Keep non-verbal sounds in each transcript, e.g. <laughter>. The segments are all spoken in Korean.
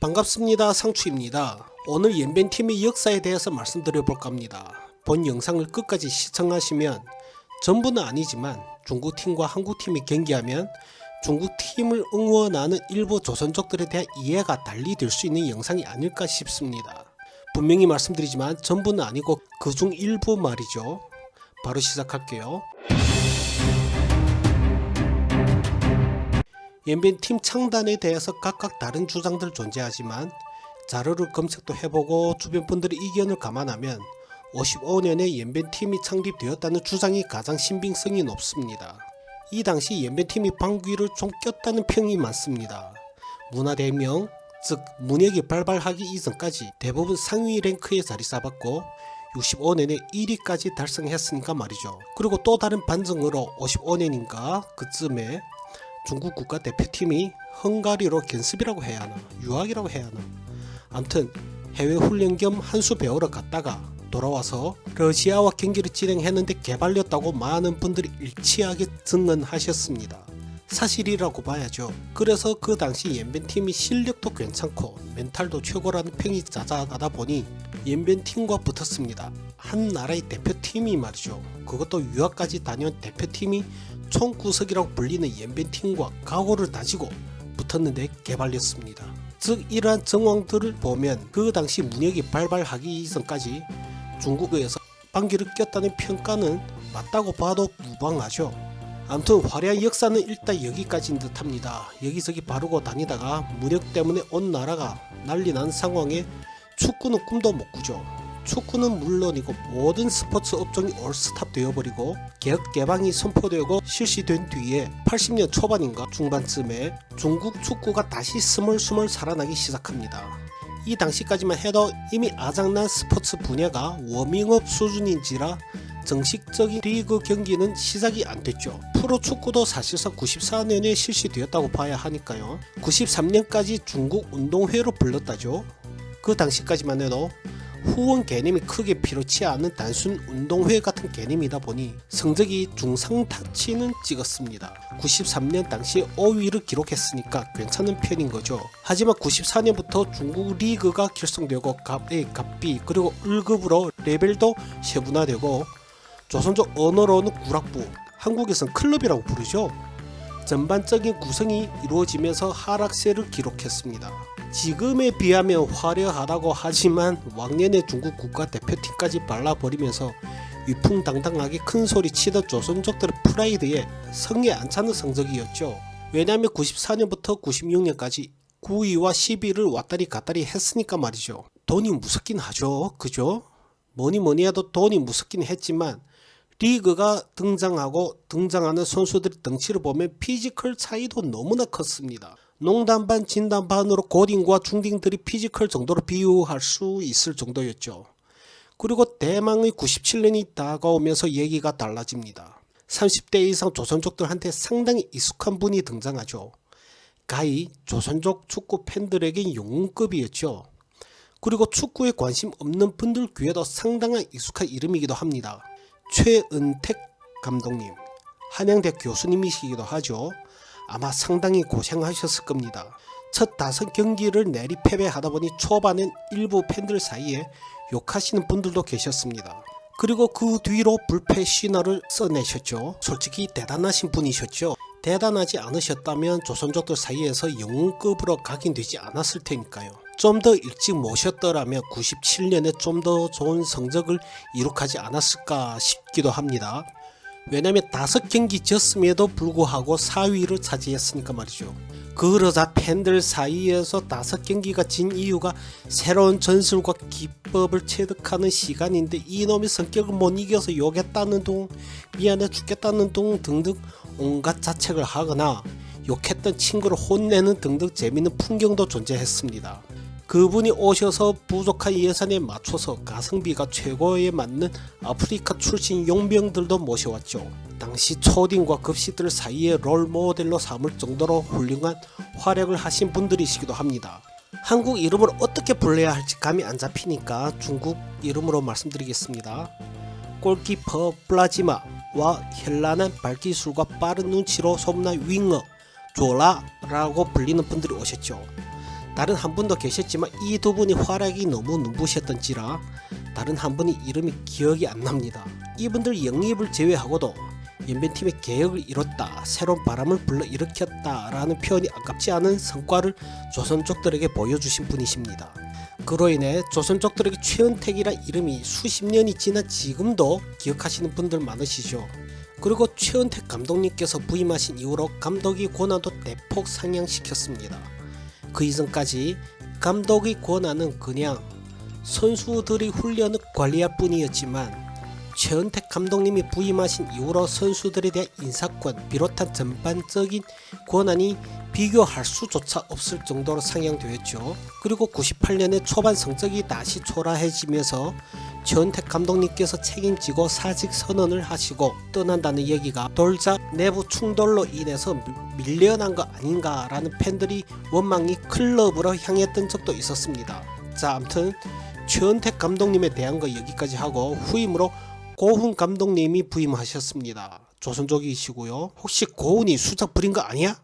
반갑습니다. 상추입니다. 오늘 연변팀의 역사에 대해서 말씀드려 볼까 합니다. 본 영상을 끝까지 시청하시면 전부는 아니지만 중국팀과 한국팀이 경기하면 중국팀을 응원하는 일부 조선족들에 대한 이해가 달리 될 수 있는 영상이 아닐까 싶습니다. 분명히 말씀드리지만 전부는 아니고 그중 일부 말이죠. 바로 시작할게요. 연변팀 창단에 대해서 각각 다른 주장들 존재하지만 자료를 검색도 해보고 주변 분들의 의견을 감안하면 55년에 연변 팀이 창립되었다는 주장이 가장 신빙성이 높습니다. 이 당시 연변 팀이 방귀를 좀 꼈다는 평이 많습니다. 문화대명, 즉 문혁이 발발하기 이전까지 대부분 상위 랭크에 자리 잡았고 65년에 1위까지 달성했으니까 말이죠. 그리고 또 다른 반증으로 55년인가 그쯤에 중국 국가 대표팀이 헝가리로 견습이라고 해야 하나 유학이라고 해야 하나 암튼 해외 훈련 겸 한수 배우러 갔다가 돌아와서 러시아와 경기를 진행했는데 개발렸다고 많은 분들이 일치하게 증언하셨습니다. 사실이라고 봐야죠. 그래서 그 당시 연변팀이 실력도 괜찮고 멘탈도 최고라는 평이 자자하다 보니 연변팀과 붙었습니다. 한 나라의 대표팀이 말이죠. 그것도 유학까지 다녀온 대표팀이 총구석이라고 불리는 연변팀과 각오를 다지고 붙었는데 개발렸습니다. 즉 이러한 정황들을 보면 그 당시 문혁이 발발하기 이전까지 중국에서 방귀를 꼈다는 평가는 맞다고 봐도 무방하죠. 아무튼 화려한 역사는 일단 여기까지인 듯합니다. 여기저기 바르고 다니다가 문혁 때문에 온 나라가 난리 난 상황에 축구는 꿈도 못 꾸죠. 축구는 물론이고 모든 스포츠 업종이 올스탑 되어버리고 개혁 개방이 선포되고 실시된 뒤에 80년 초반인가 중반쯤에 중국 축구가 다시 스멀스멀 살아나기 시작합니다. 이 당시까지만 해도 이미 아장난 스포츠 분야가 워밍업 수준인지라 정식적인 리그 경기는 시작이 안 됐죠. 프로 축구도 사실상 94년에 실시되었다고 봐야 하니까요. 93년까지 중국 운동회로 불렀다죠. 그 당시까지만 해도 후원 개념이 크게 필요치 않은 단순 운동회 같은 개념이다 보니 성적이 중상타치는 찍었습니다. 93년 당시 5위를 기록했으니까 괜찮은 편인 거죠. 하지만 94년부터 중국 리그가 결성되고 갑 A, 갑 B 그리고 1급으로 레벨도 세분화되고 조선족 언어로는 구락부, 한국에선 클럽이라고 부르죠. 전반적인 구성이 이루어지면서 하락세를 기록했습니다. 지금에 비하면 화려하다고 하지만 왕년의 중국 국가대표팀까지 발라버리면서 위풍당당하게 큰 소리 치던 조선족들의 프라이드에 성에 안 차는 성적이었죠. 왜냐하면 94년부터 96년까지 9위와 10위를 왔다리 갔다리 했으니까 말이죠. 돈이 무섭긴 하죠. 그죠? 뭐니 뭐니 해도 돈이 무섭긴 했지만 리그가 등장하고 등장하는 선수들의 덩치를 보면 피지컬 차이도 너무나 컸습니다. 농담 반 진담 반으로 고딩과 중딩들이 피지컬 정도로 비유할 수 있을 정도였죠. 그리고 대망의 97년이 다가오면서 얘기가 달라집니다. 30대 이상 조선족들한테 상당히 익숙한 분이 등장하죠. 가히 조선족 축구 팬들에겐 영웅급이었죠. 그리고 축구에 관심 없는 분들 귀에도 상당한 익숙한 이름이기도 합니다. 최은택 감독님, 한양대 교수님이시기도 하죠. 아마 상당히 고생하셨을 겁니다. 첫 다섯 경기를 내리 패배하다 보니 초반엔 일부 팬들 사이에 욕하시는 분들도 계셨습니다. 그리고 그 뒤로 불패 신화를 써내셨죠. 솔직히 대단하신 분이셨죠. 대단하지 않으셨다면 조선족들 사이에서 영웅급으로 각인되지 않았을 테니까요. 좀 더 일찍 모셨더라면 97년에 좀 더 좋은 성적을 이룩하지 않았을까 싶기도 합니다. 왜냐면 다섯 경기 졌음에도 불구하고 4위를 차지했으니까 말이죠. 그러자 팬들 사이에서 다섯 경기가 진 이유가 새로운 전술과 기법을 체득하는 시간인데 이놈의 성격을 못 이겨서 욕했다는 둥, 미안해 죽겠다는 둥 등등 온갖 자책을 하거나 욕했던 친구를 혼내는 등등 재미있는 풍경도 존재했습니다. 그분이 오셔서 부족한 예산에 맞춰서 가성비가 최고에 맞는 아프리카 출신 용병들도 모셔왔죠. 당시 초딩과 급식들 사이에 롤 모델로 삼을 정도로 훌륭한 활약을 하신 분들이시기도 합니다. 한국 이름을 어떻게 불러야 할지 감이 안 잡히니까 중국 이름으로 말씀드리겠습니다. 골키퍼 플라지마, 와 현란한 발기술과 빠른 눈치로 소문난 윙어 조라라고 불리는 분들이 오셨죠. 다른 한 분도 계셨지만 이 두 분이 활약이 너무 눈부셨던지라 다른 한 분이 이름이 기억이 안 납니다. 이분들 영입을 제외하고도 연변팀의 개혁을 이뤘다, 새로운 바람을 불러일으켰다 라는 표현이 아깝지 않은 성과를 조선족들에게 보여주신 분이십니다. 그로 인해 조선족들에게 최은택이라 이름이 수십 년이 지난 지금도 기억하시는 분들 많으시죠. 그리고 최은택 감독님께서 부임하신 이후로 감독의 권한도 대폭 상향시켰습니다. 그 이전까지 감독의 권한은 그냥 선수들의 훈련을 관리할 뿐이었지만 최은택 감독님이 부임하신 이후로 선수들에 대한 인사권 비롯한 전반적인 권한이 비교할 수조차 없을 정도로 상향되었죠. 그리고 98년에 초반 성적이 다시 초라해지면서 최은택 감독님께서 책임지고 사직 선언을 하시고 떠난다는 얘기가 돌자 내부 충돌로 인해서 밀- 밀려난 거 아닌가라는 팬들이 원망이 클럽으로 향했던 적도 있었습니다. 자, 아무튼 최은택 감독님에 대한 거 여기까지 하고 후임으로 고훈 감독님이 부임하셨습니다. 조선족이시고요. 혹시 고훈이 수작 부린 거 아니야?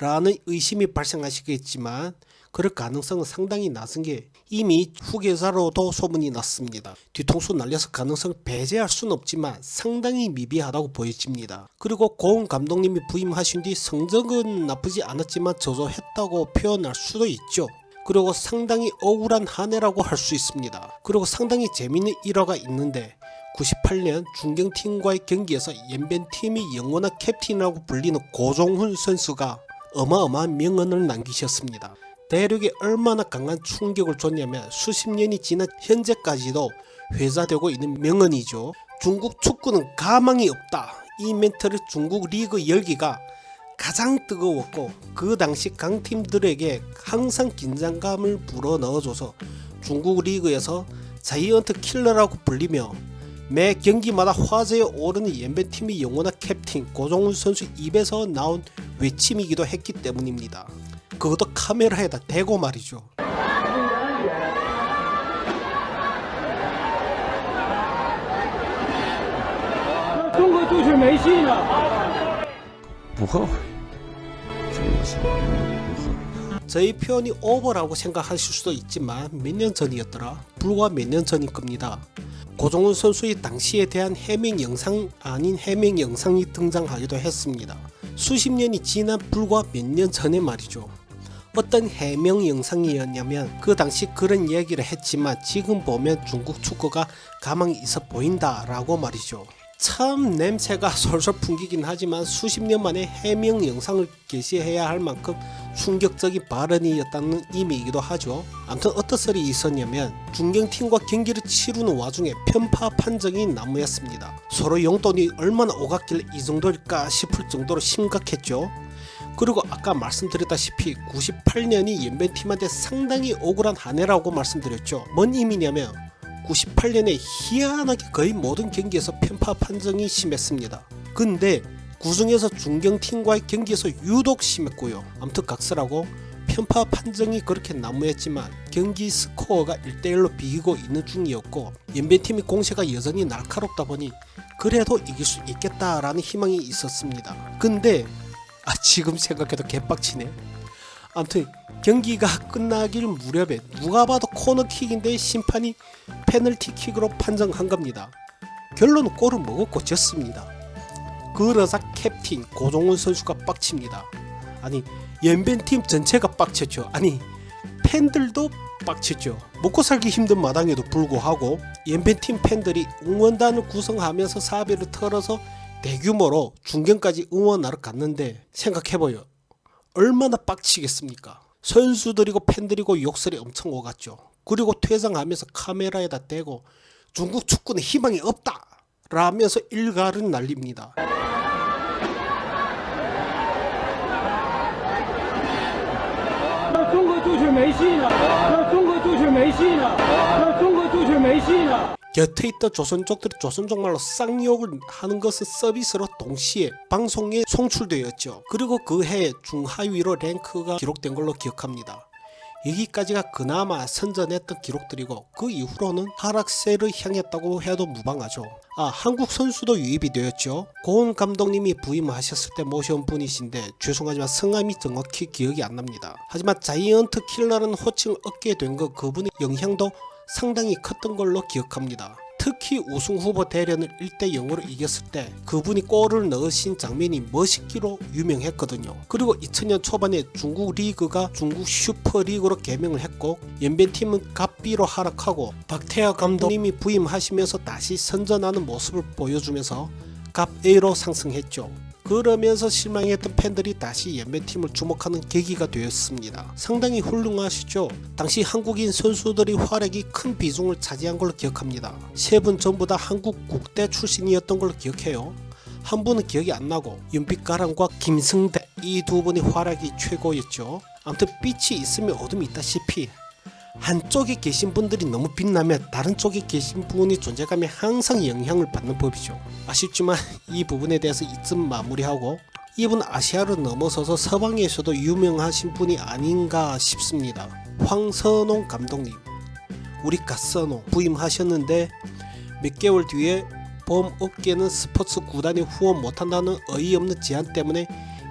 라는 의심이 발생하시겠지만 그럴 가능성은 상당히 낮은 게 이미 후계자로도 소문이 났습니다. 뒤통수 날려서 가능성을 배제할 수는 없지만 상당히 미비하다고 보여집니다. 그리고 고은 감독님이 부임하신 뒤 성적은 나쁘지 않았지만 저조했다고 표현할 수도 있죠. 그리고 상당히 억울한 한 해라고 할 수 있습니다. 그리고 상당히 재밌는 일화가 있는데 98년 중경팀과의 경기에서 연변팀이 영원한 캡틴이라고 불리는 고종훈 선수가 어마어마한 명언을 남기셨습니다. 대륙에 얼마나 강한 충격을 줬냐면 수십 년이 지난 현재까지도 회자되고 있는 명언이죠. 중국 축구는 가망이 없다. 이 멘트를 중국 리그 열기가 가장 뜨거웠고 그 당시 강팀들에게 항상 긴장감을 불어넣어줘서 중국 리그에서 자이언트 킬러라고 불리며 매 경기마다 화제에 오르는 연배팀이 영원한 캡틴 고종훈 선수 입에서 나온 외침이기도 했기 때문입니다. 그것도 카메라에다 대고 말이죠. 저희 표현이 오버라고 생각하실 수도 있지만 몇 년 전이었더라 불과 몇 년 전일 겁니다. 고종훈 선수의 당시에 대한 해명 영상 아닌 해명 영상이 등장하기도 했습니다. 수십 년이 지난 불과 몇 년 전의 말이죠. 어떤 해명 영상이었냐면 그 당시 그런 이야기를 했지만 지금 보면 중국 축구가 가망이 있어 보인다 라고 말이죠. 참 냄새가 <laughs> 솔솔 풍기긴 하지만 수십 년 만에 해명 영상을 게시해야 할 만큼 충격적인 발언이었다는 의미이기도 하죠. 아무튼 어떤 설이 있었냐면 중경팀과 경기를 치르는 와중에 편파 판정이 난무했습니다. 서로 용돈이 얼마나 오갔길래 이 정도일까 싶을 정도로 심각했죠. 그리고 아까 말씀드렸다시피 98년이 연변팀한테 상당히 억울한 한 해라고 말씀드렸죠. 뭔 의미냐면 98년에 희한하게 거의 모든 경기에서 편파 판정이 심했습니다. 근데 구승에서 중경팀과의 경기에서 유독 심했고요. 아무튼 각설하고 편파 판정이 그렇게 난무했지만 경기 스코어가 1대1로 비기고 있는 중이었고 연변팀의 공세가 여전히 날카롭다 보니 그래도 이길 수 있겠다라는 희망이 있었습니다. 근데 아 지금 생각해도 개빡치네. 아무튼 경기가 끝나길 무렵에 누가 봐도 코너킥인데 심판이 페널티킥으로 판정한 겁니다. 결론은 골을 먹었고 졌습니다. 그러자 캡틴 고종훈 선수가 빡칩니다. 아니 연변팀 전체가 빡쳤죠. 아니 팬들도 빡쳤죠. 먹고 살기 힘든 마당에도 불구하고 연변팀 팬들이 응원단을 구성하면서 사비를 털어서 대규모로 중경까지 응원하러 갔는데 생각해봐요. 얼마나 빡치겠습니까? 선수들이고 팬들이고 욕설이 엄청 오갔죠. 그리고 퇴장하면서 카메라에다 대고 중국 축구는 희망이 없다! 라면서 일가를 날립니다. 说中国足球没戏了，说中国足球没戏了，说中国足球没戏了。 곁에 있던 조선족들이 조선족말로 쌍욕을 하는 것은 서비스로 동시에 방송에 송출되었죠. 그리고 그해 중하위로 랭크가 기록된 걸로 기억합니다. 여기까지가 그나마 선전했던 기록들이고 그 이후로는 하락세를 향했다고 해도 무방하죠. 아 한국 선수도 유입이 되었죠. 고은 감독님이 부임하셨을 때 모셔온 분이신데 죄송하지만 성함이 정확히 기억이 안 납니다. 하지만 자이언트 킬러라는 호칭을 얻게 된 거 그분의 영향도 상당히 컸던 걸로 기억합니다. 특히 우승 후보 대련을 1대 0으로 이겼을 때 그분이 골을 넣으신 장면이 멋있기로 유명했거든요. 그리고 2000년 초반에 중국 리그가 중국 슈퍼리그로 개명을 했고 연변팀은 갑비로 하락하고 박태하 감독님이 부임하시면서 다시 선전하는 모습을 보여주면서 갑 A로 상승했죠. 그러면서 실망했던 팬들이 다시 연맹팀을 주목하는 계기가 되었습니다. 상당히 훌륭하시죠? 당시 한국인 선수들이 활약이 큰 비중을 차지한 걸로 기억합니다. 세 분 전부 다 한국 국대 출신이었던 걸로 기억해요. 한 분은 기억이 안 나고 윤빛가랑과 김승대 이 두 분의 활약이 최고였죠. 아무튼 빛이 있으면 어둠이 있다시피 한쪽에 계신 분들이 너무 빛나면 다른 쪽에 계신 분의 존재감에 항상 영향을 받는 법이죠. 아쉽지만 <laughs> 이 부분에 대해서 이쯤 마무리하고 이분 아시아를 넘어서서 서방에서도 유명하신 분이 아닌가 싶습니다. 황선홍 감독님. 우리 갓선홍 부임하셨는데 몇 개월 뒤에 범업계는 스포츠 구단이 후원 못한다는 어이없는 제안 때문에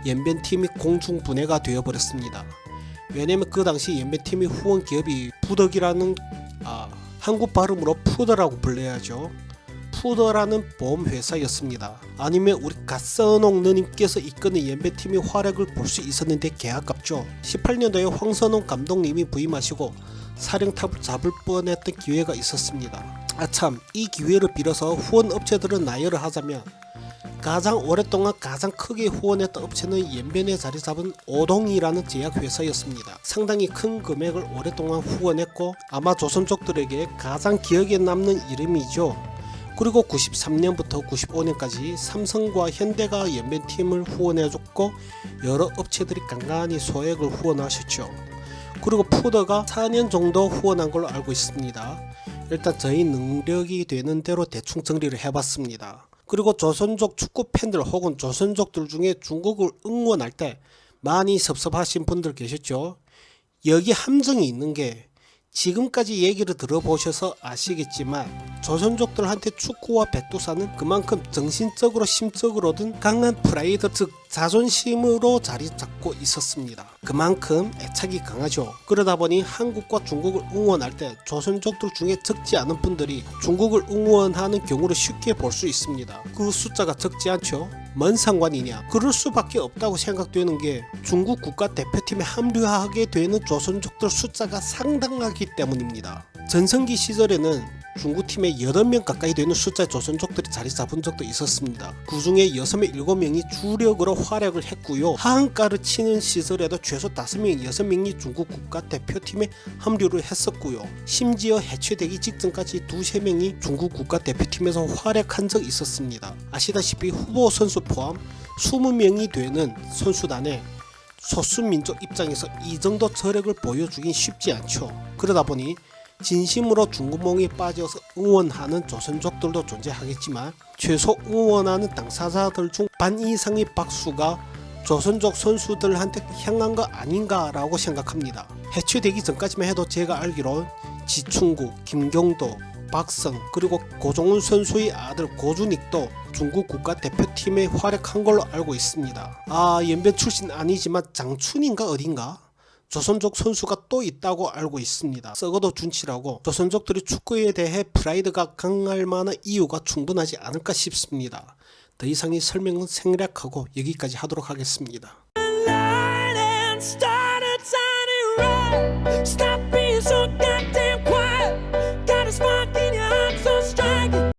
연변팀이 공중분해가 되어버렸습니다. 왜냐면 그 당시 연배팀의 후원 기업이 푸덕이라는 아, 한국 발음으로 푸더라고 불러야죠. 푸더라는 보험 회사였습니다. 아니면 우리 갓선홍 누님께서 이끄는 연배팀의 활약을 볼 수 있었는데 개아깝죠. 18년도에 황선홍 감독님이 부임하시고 사령탑을 잡을 뻔했던 기회가 있었습니다. 아참 이 기회를 빌어서 후원 업체들은 나열을 하자면 가장 오랫동안 가장 크게 후원했던 업체는 연변에 자리 잡은 오동이라는 제약회사였습니다. 상당히 큰 금액을 오랫동안 후원했고 아마 조선족들에게 가장 기억에 남는 이름이죠. 그리고 93년부터 95년까지 삼성과 현대가 연변팀을 후원해줬고 여러 업체들이 간간히 소액을 후원하셨죠. 그리고 푸더가 4년 정도 후원한 걸로 알고 있습니다. 일단 저희 능력이 되는 대로 대충 정리를 해봤습니다. 그리고 조선족 축구 팬들 혹은 조선족들 중에 중국을 응원할 때 많이 섭섭하신 분들 계셨죠? 여기 함정이 있는 게 지금까지 얘기를 들어보셔서 아시겠지만 조선족들한테 축구와 백두산은 그만큼 정신적으로 심적으로든 강한 프라이드 즉 자존심으로 자리 잡고 있었습니다. 그만큼 애착이 강하죠. 그러다 보니 한국과 중국을 응원할 때 조선족들 중에 적지 않은 분들이 중국을 응원하는 경우를 쉽게 볼 수 있습니다. 그 숫자가 적지 않죠. 뭔 상관이냐? 그럴 수밖에 없다고 생각되는 게 중국 국가 대표팀에 합류하게 되는 조선족들 숫자가 상당하기 때문입니다. 전성기 시절에는 중국팀에 8명 가까이 되는 숫자의 조선족들이 자리 잡은 적도 있었습니다. 그 중에 6명, 7명이 주력으로 활약을 했고요. 하한가를 치는 시절에도 최소 5명, 6명이 중국 국가 대표팀에 합류를 했었고요. 심지어 해체되기 직전까지 2, 3명이 중국 국가 대표팀에서 활약한 적이 있었습니다. 아시다시피 후보 선수 포함 20명이 되는 선수단에 소수민족 입장에서 이 정도 저력을 보여주긴 쉽지 않죠. 그러다 보니 진심으로 중구몽에 빠져서 응원하는 조선족들도 존재하겠지만 최소 응원하는 당사자들 중 반 이상의 박수가 조선족 선수들한테 향한 거 아닌가라고 생각합니다. 해체되기 전까지만 해도 제가 알기로 지충구, 김경도, 박성 그리고 고종훈 선수의 아들 고준익도 중국 국가 대표팀에 활약한 걸로 알고 있습니다. 아 연변 출신 아니지만 장춘인가 어딘가 조선족 선수가 또 있다고 알고 있습니다. 썩어도 준치라고 조선족들이 축구에 대해 프라이드가 강할 만한 이유가 충분하지 않을까 싶습니다. 더 이상의 설명은 생략하고 여기까지 하도록 하겠습니다.